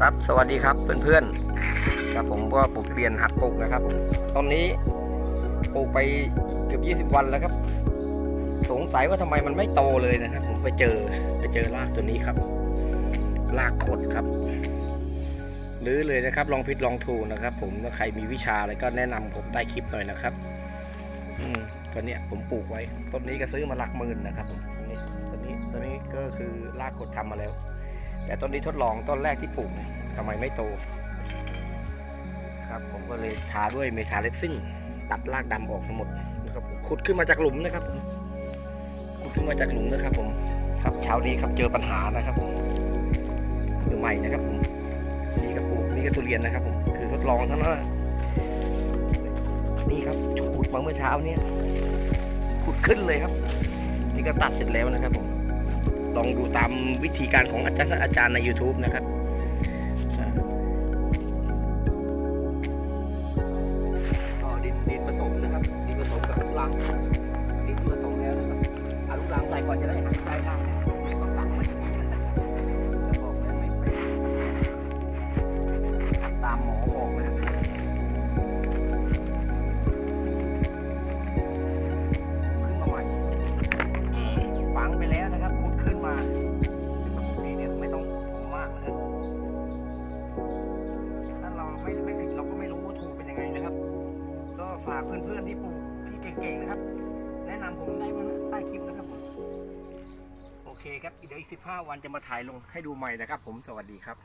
ครับสวัสดีครับเพื่อนๆครับผมก็ปลูกเปลี่ยนหัดปลูกนะครับผมตอนนี้ปลูกไปเกือบ20 วันแล้วครับ สงสัยว่าทำไมมันไม่โตเลยนะครับ ผมไปเจอไปเจอรากตัวนี้ครับรากขดครับหรือเลยนะครับ ลองผิดลองถูกนะครับ ผมถ้าใครมีวิชาอะไรก็แนะนำผมใต้คลิปหน่อยนะครับ อืมตัวเนี้ยผมปลูกไว้ต้นนี้ก็ซื้อมาหลักหมื่นนะครับผมนี่ตัวนี้ตัวนี้ก็คือรากขดทำมาแล้ว แต่ต้นนี้ทดลองต้นแรกที่ปลูกเนี่ยทำไมไม่โต ครับ ผมก็เลยทาด้วยเมทาเลสซิ่ง ตัดรากดำออกทั้งหมดนะครับผมขุดขึ้นมาจากหลุมนะครับผมขุดขึ้นมาจากหลุมนะครับ ผม ครับเช้านี้ครับเจอปัญหานะครับผมมือใหม่นะครับผมนี่ก็ปลูกนี่ก็ทุเรียนนะครับ ผม คือทดลองเท่านั้นนะนี่ครับขุดมาเมื่อเช้าเนี่ยขุดขึ้นเลยครับ นี่ก็ตัดเสร็จแล้วนะครับผม ลองดูตามวิธีการของอาจารย์อาจารย์ใน YouTube นะครับอ่าก็ดินดินผสมนะครับดินผสมกับลูกรังดินผสมแล้วนะครับเอาลูกรังใส่ก่อนจะได้หายใจได้ เพื่อนๆที่ปลูกที่เก่งๆนะครับ แนะนำผมได้มาใต้คลิปนะครับผมโอเคครับเดี๋ยวอีก15วันจะมาถ่ายลงให้ดูใหม่นะครับ ผมสวัสดีครับ